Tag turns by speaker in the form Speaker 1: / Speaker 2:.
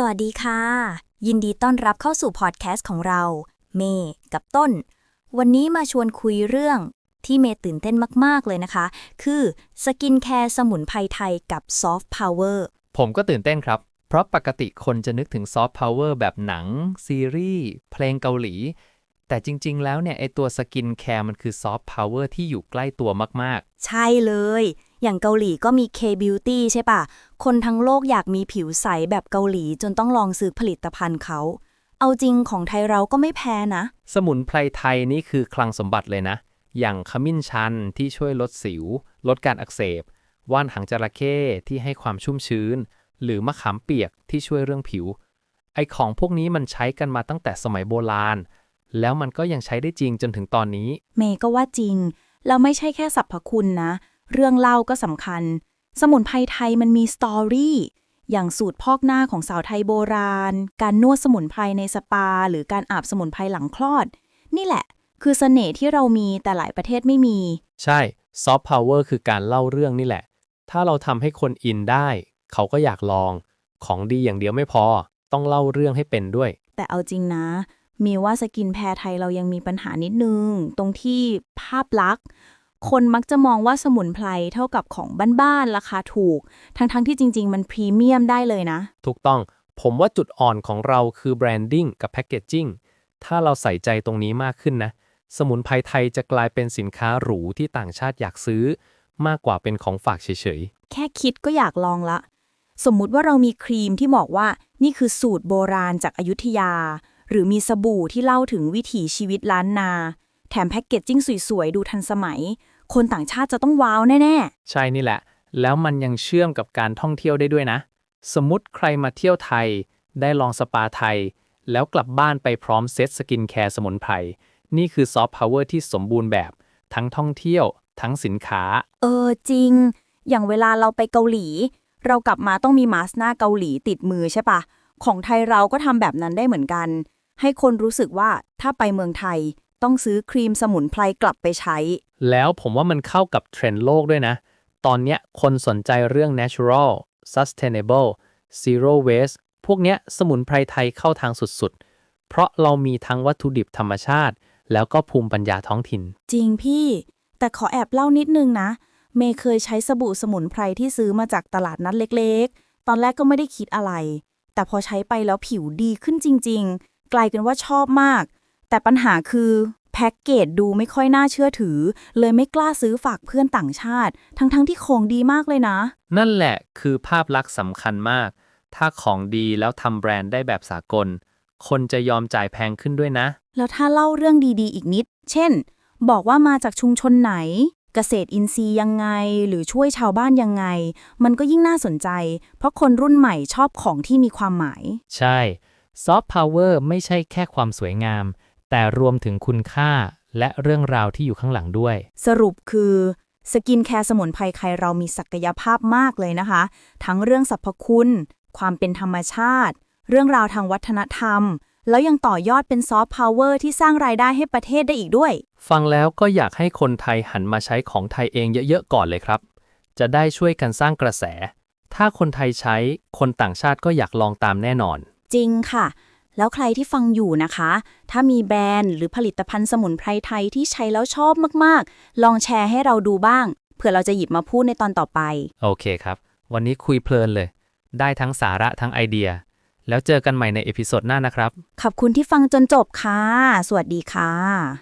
Speaker 1: สวัสดีค่ะ ยินดีต้อนรับเข้าสู่พอดแคสต์ของเรา เมย์กับต้น วันนี้มาชวนคุยเรื่องที่เมย์ตื่นเต้นมาก ๆ เลยนะคะ คือสกินแคร์สมุนไพรไทยกับซอฟต์พาวเวอร์
Speaker 2: ผมก็ตื่นเต้นครับ เพราะปกติคนจะนึกถึงซอฟต์พาวเวอร์แบบหนัง ซีรีส์ เพลงเกาหลี แต่จริง ๆ แล้วเนี่ย ไอตัวสกินแคร์มันคือซอฟต์พาวเวอร์ที่อยู่ใกล้ตัวมาก
Speaker 1: ใช่เลย อย่างเกาหลีก็มี K-Beauty ใช่ปะคนทั้งโลกอยากมีผิวใสแบบเกาหลีจนต้องลองซื้อผลิตภัณฑ์เขา เอาจริงของไทยเราก็ไม่แพ้นะ
Speaker 2: ๆสมุนไพรไทยนี่คือคลังสมบัติเลยนะ อย่างขมิ้นชันที่ช่วยลดสิว ลดการอักเสบ ว่านหางจระเข้ที่ให้ความชุ่มชื้น หรือมะขามเปียกที่ช่วยเรื่องผิว ไอของพวกนี้มันใช้กันมาตั้งแต่สมัยโบราณ แล้วมันก็ยังใช้ได้จริงจนถึงตอนนี้
Speaker 3: เมย์ก็ว่าจริงแล้วไม่ใช่แค่สรรพคุณนะ เรื่องเล่าก็สำคัญ สมุนไพรไทยมันมีสตอรี่อย่างสูตรพอกหน้าของสาวไทยโบราณ การนวดสมุนไพรในสปา หรือการอาบสมุนไพรหลังคลอด นี่แหละ คือเสน่ห์ที่เรามีแต่หลายประเทศไม่มี
Speaker 2: ใช่ซอฟต์พาวเวอร์คือการเล่าเรื่องนี่แหละ ถ้าเราทำให้คนอินได้ เขาก็อยากลอง ของดีอย่างเดียวไม่พอ ต้องเล่าเรื่องให้เป็นด้วย
Speaker 3: แต่เอาจริงนะ มีว่าสกินแพรไทยเรายังมีปัญหานิดนึง ตรงที่ภาพลักษณ์ คนมักจะมองว่าสมุนไพรเท่ากับของบ้านๆราคาถูก ทั้งๆที่จริง ๆ มันพรีเมียมได้เลยนะ
Speaker 2: ถูกต้องผมว่าจุดอ่อนของเราคือแบรนดิ้งกับแพ c เกจจิ้งถ้าเราใส่ใจตรงนี้มากขึ้นนะ สมุนไพรไทยจะกลายเป็นสินค้าหรูที่ต่างชาติอยากซื้อ มากกว่าเป็นของฝากเฉย
Speaker 3: แค่คิดก็อยากลองละ สมมุติว่าเรามีครีมที่บอกว่านี่คือสูตรโบราณจากอายุทยา หรือมีสบู่ที่เล่าถึงวิถีชีวิตล้านนา แถมแพ็กเกจจิ้งสวยๆ ดูทันสมัย คนต่างชาติจะต้องว้าวแน่
Speaker 2: ๆใช่นี่แหละ แล้วมันยังเชื่อมกับการท่องเที่ยวได้ด้วยนะ สมมติใครมาเที่ยวไทย ได้ลองสปาไทย แล้วกลับบ้านไปพร้อมเซตสกินแคร์สมุนไพร นี่คือซอฟต์พาวเวอร์ที่สมบูรณ์แบบ ทั้งท่องเที่ยว ทั้งสินค้า
Speaker 3: ๆ เออจริง อย่างเวลาเราไปเกาหลี เรากลับมาต้องมีมาสก์หน้าเกาหลีติดมือใช่ปะของไทยเราก็ทำแบบนั้นได้เหมือนกัน ให้คนรู้สึกว่าถ้าไปเมืองไทย ต้องซื้อครีมสมุนไพรกลับไปใช้
Speaker 2: แล้วผมว่ามันเข้ากับเทรนด์โลกด้วยนะ ตอนเนี้ยคนสนใจเรื่อง natural sustainable zero waste พวกเนี้ยสมุนไพรไทยเข้าทางสุดๆ เพราะเรามีทั้งวัตถุดิบธรรมชาติ แล้วก็ภูมิปัญญาท้องถิ่น
Speaker 3: จริงพี่ แต่ขอแอบเล่านิดนึงนะ เมย์เคยใช้สบู่สมุนไพรที่ซื้อมาจากตลาดนัดเล็กๆ ตอนแรกก็ไม่ได้คิดอะไร แต่พอใช้ไปแล้วผิวดีขึ้นจริง ๆ กลายเป็นว่าชอบมาก แต่ปัญหาคือแพ็กเกจดูไม่ค่อยน่าเชื่อถือ เลยไม่กล้าซื้อฝากเพื่อนต่างชาติ ทั้งๆที่ของดีมากเลยนะ
Speaker 2: นั่นแหละคือภาพลักษณ์สำคัญมาก ถ้าของดีแล้วทำแบรนด์ได้แบบสากล คนจะยอมจ่ายแพงขึ้นด้วยนะ
Speaker 3: แล้วถ้าเล่าเรื่องดีๆ อีกนิด เช่น บอกว่ามาจากชุมชนไหน เกษตรอินทรีย์ยังไง หรือช่วยชาวบ้านยังไง มันก็ยิ่งน่าสนใจ เพราะคนรุ่นใหม่ชอบของที่มีความหมาย
Speaker 2: ใช่ซอฟต์พาวเวอร์ไม่ใช่แค่ความสวยงาม แต่รวมถึงคุณค่าและเรื่องราวที่อยู่ข้างหลังด้วย
Speaker 3: สรุปคือสกินแคร์สมุนไพรไทยเรามีศักยภาพมากเลยนะคะ ทั้งเรื่องสรรพคุณ ความเป็นธรรมชาติ เรื่องราวทางวัฒนธรรม แล้วยังต่อยอดเป็นซอฟต์พาวเวอร์ที่สร้างรายได้ให้ประเทศได้อีกด้วย
Speaker 2: ฟังแล้วก็อยากให้คนไทยหันมาใช้ของไทยเองเยอะๆก่อนเลยครับ จะได้ช่วยกันสร้างกระแส ถ้าคนไทยใช้คนต่างชาติก็อยากลองตามแน่นอน
Speaker 3: จริงค่ะ แล้วใครที่ฟังอยู่นะคะ ถ้ามีแบรนด์หรือผลิตภัณฑ์สมุนไพรไทยที่ใช้แล้วชอบมากๆ ลองแชร์ให้เราดูบ้าง เผื่อเราจะหยิบมาพูดในตอนต่อไป
Speaker 2: โอเคครับ วันนี้คุยเพลินเลย ได้ทั้งสาระทั้งไอเดีย แล้วเจอกันใหม่ในเอพิโซดหน้านะครับ
Speaker 3: ขอบคุณที่ฟังจนจบค่ะ สวัสดีค่ะ